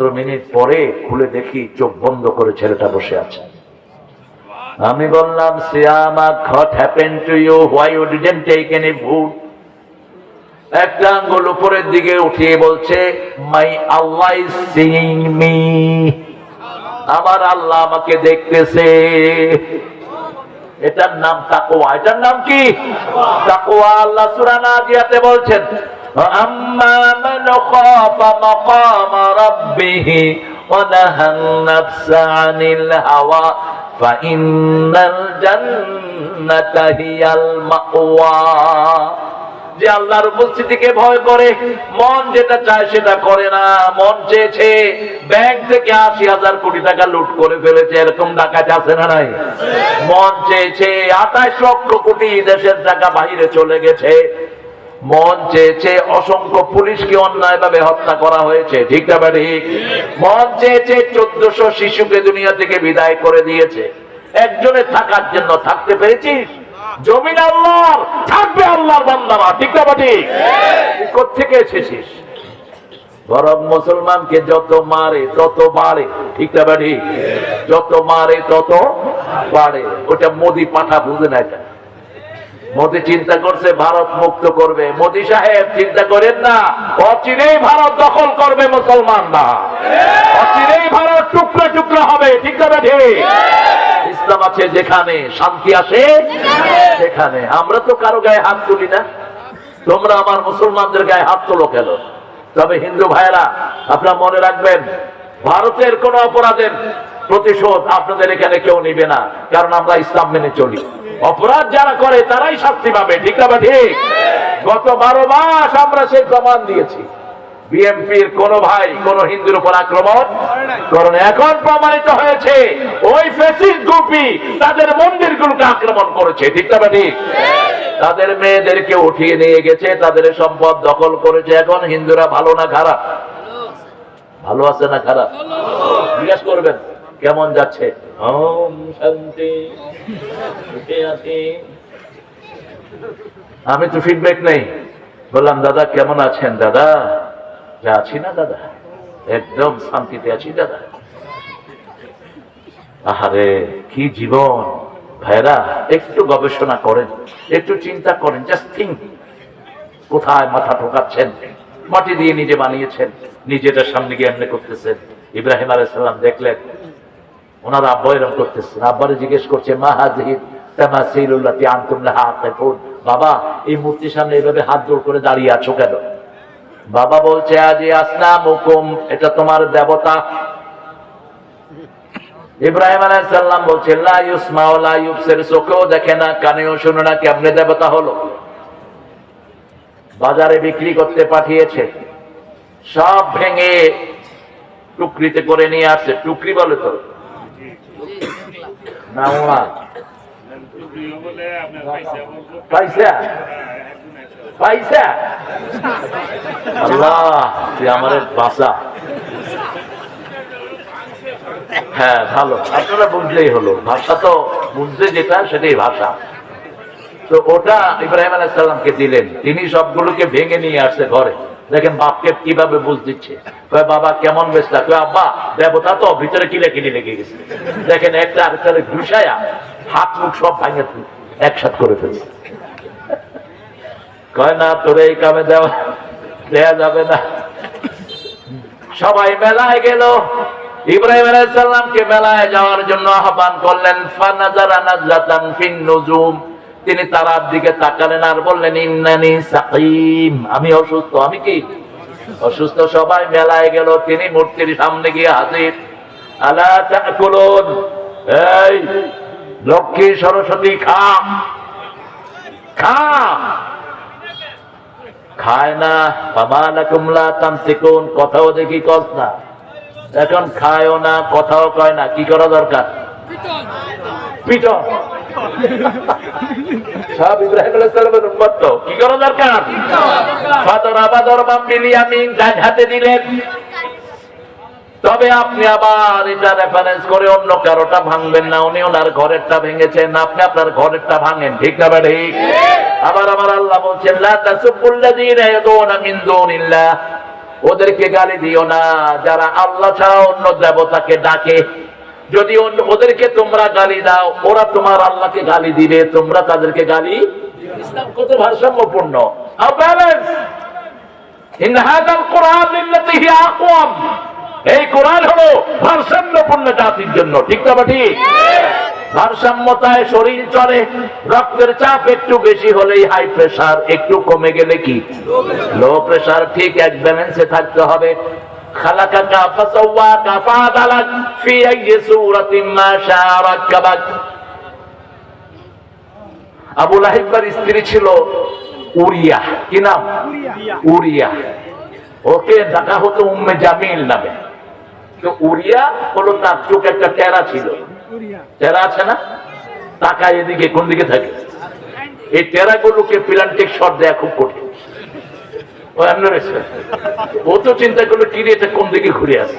পনেরো মিনিট পরে খুলে দেখি চোখ বন্ধ করে ছেলেটা বসে আছে। আমি বললাম, সিয়ামা what happen to you why you didn't take any food একটা আঙ্গুল উপরের দিকে উঠিয়ে বলছে মাই আল্লাহ সিইং মি আমার আল্লাহ আমাকে দেখতেছে। এটার নাম তাকওয়া। এটার নাম কি? তাকওয়া। আল্লাহ সূরা নাজিয়াতে বলছেন মান খাফা মাকাম রাব্বিহি ওয়া নাহান নাফসা আনিল হাওয়া ফাইন্নাল জান্নাতা হিয়াল মাওয়া যে আল্লাহর উপস্থিতিকে ভয় করে, মন যেটা চায় সেটা করে না, মন চেয়েছে ব্যাংক থেকে আশি হাজার কোটি টাকা লুট করে ফেলেছে, এরকম ডাকাত আছে না নাই? মন চেয়েছে আঠাশ লক্ষ কোটি দেশের টাকা বাইরে চলে গেছে মন চেয়েছে অসংখ্য পুলিশকে অন্যায় ভাবে হত্যা করা হয়েছে। ঠিক না বা ঠিক? মন চেয়েছে চোদ্দশো শিশুকে দুনিয়া থেকে বিদায় করে দিয়েছে। একজনে থাকার জন্য থাকতে পেরেছিস জমিন আল্লাহর থাকবে আল্লাহর বান্দারা ঠিক না বা ঠিক? তুই কোত্থেকে এসেছিস? বরং মুসলমানকে যত মারে তত বাড়ে। ঠিক না বা ঠিক। যত মারে তত বাড়ে। ওটা মোদি পাঠা বুঝে না এটা। মোদি চিন্তা করছে, ভারত মুক্ত করবে। মোদি সাহেব, চিন্তা করেন না, অচিরেই ভারত দখল করবে মুসলমানরা। অচিরেই ভারত টুকরা টুকরা হবে, ঠিক না ঠিক ইসলাম আছে যেখানে, শান্তি আসে সেখানে। আমরা তো কারও গায়ে হাত তুলি না। তোমরা আমার মুসলমানদের গায়ে হাত তোলো কেন? তবে হিন্দু ভাইয়েরা, আপনারা মনে রাখবেন, ভারতের কোন অপরাধের প্রতিশোধ আপনাদের এখানে কেউ নিবে না, কারণ আমরা ইসলাম মেনে চলি। অপরাধ যারা করে, তারাই শাস্তি পাবে, ঠিক না ঠিক? গত বারো মাস আমরা সেই প্রমাণ দিয়েছি। বিএমপির কোন ভাই, কোন হিন্দুর উপর আক্রমণ কারণ এখন প্রমাণিত হয়েছে, ওই ফেসিস গ্রুপই তাদের মন্দিরগুলোকে আক্রমণ করেছে, ঠিক না ঠিক? তাদের মেয়েদেরকে উঠিয়ে নিয়ে গেছে, তাদের সম্পদ দখল করেছে। এখন হিন্দুরা ভালো না খারাপ? ভালো আছে না খারাপ? জিজ্ঞেস করবেন। কেমন যাচ্ছে? ওম শান্তি সুখে আছি। আমি তো ফিডব্যাক নেই। বললাম দাদা কেমন আছেন? দাদা যা আছি না দাদা? একদম শান্তিতে আছি দাদা। আহারে কি জীবন। ভাইরা একটু গবেষণা করেন একটু চিন্তা করেন জাস্ট থিঙ্ক কোথায় মাথা ঠোকাচ্ছেন? মাটি দিয়ে নিজে বানিয়েছেন নিজেটা সামনে গিয়ে এমনি করতেছেন। ইব্রাহিম আলাইসাল্লাম দেখলেন ওনার আব্বা এরকম করতেছেন আব্বারে জিজ্ঞেস করছে, মা হাজির তামাসিলুল্লাতি আনতুম লাহা আকিফুন বাবা, এই মূর্তির সামনে এইভাবে হাত জোড় করে দাঁড়িয়ে আছো কেন? বাবা বলছে, আজি আসনাম হুকুম এটা তোমার দেবতা। ইব্রাহিম আলাইসাল্লাম বলছে, লা ইউসমা লা ইউবসির, চোখেও দেখে না, কানেও শুনে না, কেমনে দেবতা হলো? বাজারে বিক্রি করতে পাঠিয়েছে। সব ভেঙে টুকরিতে করে নিয়ে আসছে। টুকরি বলে তো? হ্যাঁ ভালো। বুঝলেই হলো। ভাষা তো বুঝতে যেটা, সেটাই ভাষা। তো ওটা ইব্রাহিম আলাইসাল্লামকে দিলেন। তিনি সবগুলোকে ভেঙে নিয়ে আসছে ঘরে। দেখেন বাপকে কীভাবে বুঝ দিচ্ছে? বাবা, কেমন বেসটা কয়, আব্বা, দেবতা তো ভিতরে কিলে কিলে লেগে গেছে? দেখেন একটা আরেকটারে ঘুষায়া হাত, মুখ সব ভাঙে একসাথ করে ফেলছে কয়, না, তোরে এই কামে দেওয়া, দেয়া যাবে না। সবাই মেলায় গেল। ইব্রাহিম আলাইসাল্লামকে মেলায় যাওয়ার জন্য আহ্বান করলেন, ফানাজারা নাজলাতান ফিন নুজুম। তিনি তারার দিকে তাকালেন আর বললেন, ইন্নানি সাকিম। আমি অসুস্থ, আমি কি? অসুস্থ সবাই মেলায় গেল, তিনি মূর্তির সামনে গিয়ে হাজির। এই, লক্ষ্মী সরস্বতী, খা। খা। খায় না। বাবা না কুমলা তান্ত্রিকুন কথাও দেখি কস না। এখন খায়ও না, কথাও কয় না। কি করা দরকার? পিটন সব ইব্রাহিম আলাইহিসসালামের উম্মত তো। কি করা দরকার? ফাদর আবাদর বিলিয়ামিন ডান হাতে দিলেন। তবে আপনি আবার এটা রেফারেন্স করে অন্য কারোটা ভাঙবেন না। উনি ওনার ঘরেরটা ভেঙেছেন। আপনি আপনার ঘরেরটা ভাঙেন। ঠিক না ঠিক আবার আমার আল্লাহ বলছেন লা তাসুবুল্লাযীনা ইয়াদউনা মিন দুনিল্লাহ। ওদেরকে গালি দিও না। যারা আল্লাহ ছাড়া অন্য দেবতাকে ডাকে যদি ওদেরকে তোমরা গালি দাও, ওরা তোমার আল্লাহকে গালি দিবে, তোমরা তাদেরকে গালি ইসলাম কত ভারসাম্যপূর্ণ। এই কোরআন হলো ভারসাম্যপূর্ণ জাতির জন্য। ঠিক না বা ঠিক? ভারসাম্যতায় শরীর চলে, রক্তের চাপ একটু বেশি হলেই হাই প্রেসার একটু কমে গেলে কি? লো প্রেশার ঠিক, এক ব্যালেন্সে থাকতে হবে। খালাকাকা ফাসাওয়াকা ফাদালাক ফি আইয়ি সূরাতিন মা শাআ রাক্কাবাক আবু লাহিবার স্ত্রী ছিল উরিয়া। কি নাম? উরিয়া। ওকে ডাকা হতো উম্মে জামিল নামে। তো উরিয়া হলো তার চোখ একটা টেরা ছিল। টেরা আছে না? টাকা এদিকে কোন দিকে থাকে? এই টেরা গুলোকে প্লান্টিক শট দেয়া খুব কঠিন। চিন্তা করল কি কোন দিকে ঘুরে আসে?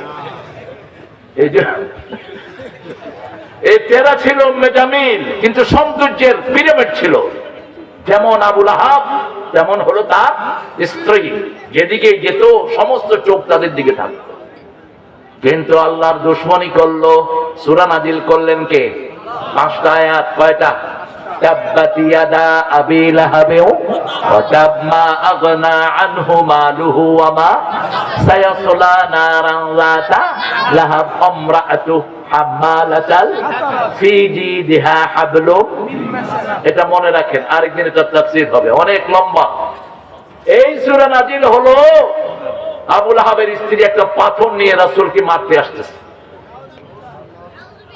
এই যে, এই টেরা ছিল কিন্তু সৌন্দর্যের পিরামিড ছিল। যেমন আবুল আহাব তেমন হলো তার স্ত্রী। যেদিকে যেত, সমস্ত চোখ তাদের দিকে থাকতো। কিন্তু আল্লাহর দুশ্মনী করল, সুরা নাজিল করলেন কে? পাঁচটা আয়াত, কয়টা? تبت يدا أبي لهب وتب ما أغنى عنه ماله وما سيصلى نارا ذات لهب امرأته حمالة في جيدها حبل এটা মনে রাখেন আরেকদিন এটা তাফসীর হবে অনেক লম্বা এই সূরা নাজিল হলো আবুল আহাবের স্ত্রী একটা পাথর নিয়ে রাসূলকে মারতে আসতেছে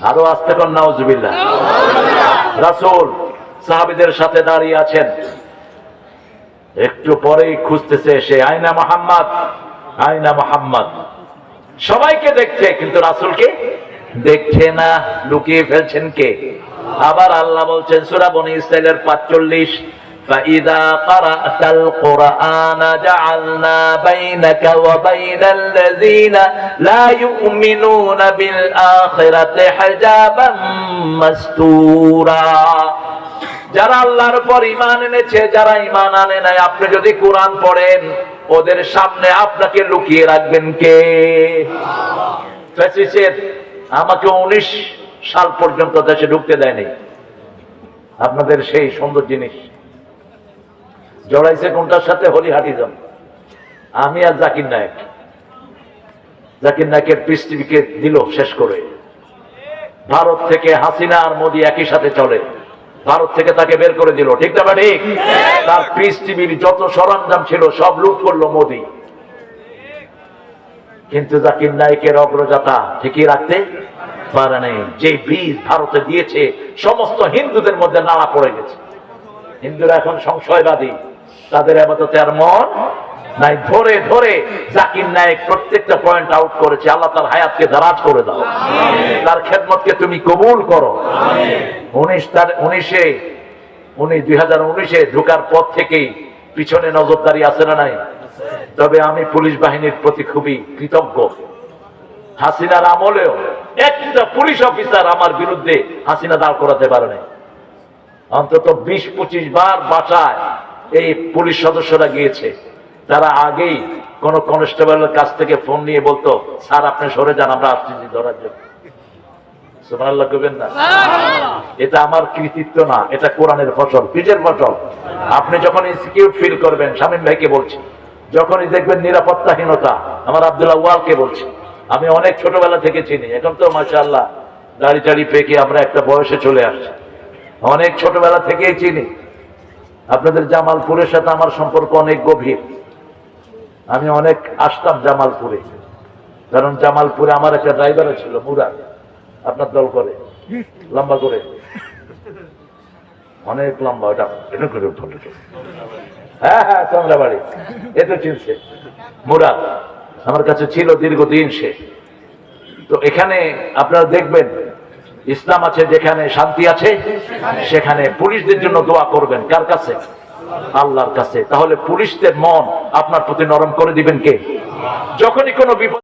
আরো আসতে কর নাউজুবিল্লাহ রাসূল সাহাবীদের সাথে দাঁড়িয়ে আছেন। একটু পরেই খুঁজতেছে সে, আয়না মোহাম্মদ আয়না মোহাম্মদ। সবাইকে দেখছে, কিন্তু রাসুলকে দেখছে না। লুকিয়ে ফেলছেন কে? আবার আল্লাহ বলছেন সুরাবনী ইসরায়েলের 45 فإذا قرأت القرآن جعلنا بينك وبين الذين لا يؤمنون بالآخرة حجابا مستورا যারা আল্লাহর উপর ইমান এনেছে যারা ইমান আনে নাই আপনি যদি কোরআন পড়েন ওদের সামনে আপনাকে লুকিয়ে রাখবেন কে ফ্যাসিস্টের আমাকে উনিশ সাল পর্যন্ত দেশে ঢুকতে দেয়নি আপনাদের সেই সুন্দর জিনিস জড়াইছে কোনটার সাথে? হলিহাটি যান আমি আর জাকির নায়ক। জাকির নায়কের পৃথিবীকে দিল শেষ করে। ভারত থেকে হাসিনা আর মোদি একই সাথে চলে। ভারত থেকে তাকে বের করে দিল। ঠিক না ঠিক? তার টিভির যত সরঞ্জাম ছিল, সব লুট করল মোদি। কিন্তু জাকির নায়কের অগ্রযাত্রা ঠিকই রাখতে পারে নাই। যে বীজ ভারতে দিয়েছে, সমস্ত হিন্দুদের মধ্যে নাড়া পড়ে গেছে। হিন্দুরা এখন সংশয়বাদী। তাদের আপাতত আর মন নাই। ধরে ধরে জাকির নায়ক প্রত্যেকটা পয়েন্ট আউট করেছে। আল্লাহ তার হায়াতকে দারাজ করে দাও। তার খেদমতকে তুমি কবুল করো। উনিশ তার উনিশে উনি দুই হাজার উনিশে ঢুকার পর থেকেই পিছনে নজরদারি আছে না নাই? তবে আমি পুলিশ বাহিনীর প্রতি খুবই কৃতজ্ঞ। হাসিনার আমলেও একটা পুলিশ অফিসার আমার বিরুদ্ধে হাসিনা দাঁড় করাতে পারে নাই। অন্তত বিশ পঁচিশ বার বাসায় এই পুলিশ সদস্যরা গিয়েছে। তারা আগেই কোন কনস্টেবলের কাছ থেকে ফোন নিয়ে বলতো স্যার আপনি সরে যান আমরা আসছি ধরার জন্য। না। এটা আমার কৃতিত্ব না এটা কোরআনের ফসল ফসল। আপনি যখন ফিল করবেন শামীম ভাইকে বলছি যখনই দেখবেন নিরাপত্তাহীনতা আমার আব্দুল্লাহ ওয়ালকে বলছি। আমি অনেক ছোটবেলা থেকে চিনি এখন তো মাশাআল্লাহ দাড়ি টাড়ি পেকে আমরা একটা বয়সে চলে আসছি। অনেক ছোটবেলা থেকেই চিনি। আপনাদের জামালপুরের সাথে আমার সম্পর্ক অনেক গভীর। আমি অনেক আসতাম জামালপুরে। কারণ জামালপুরে আমার একটা ড্রাইভার ছিল মুরাদ আপনার দল করে, লম্বা করে। অনেক লম্বা, ওটা এটা হ্যাঁ হ্যাঁ চামড়া বাড়ি। এ তো চিনছে। মুরাদ আমার কাছে ছিল দীর্ঘদিন সে। তো এখানে আপনারা দেখবেন ইসলাম আছে যেখানে শান্তি আছে সেখানে। পুলিশদের জন্য দোয়া করবেন। কার কাছে? আল্লাহর কাছে। তাহলে পুলিশদের মন আপনার প্রতি নরম করে দিবেন কে? যখনই কোনো বিপদ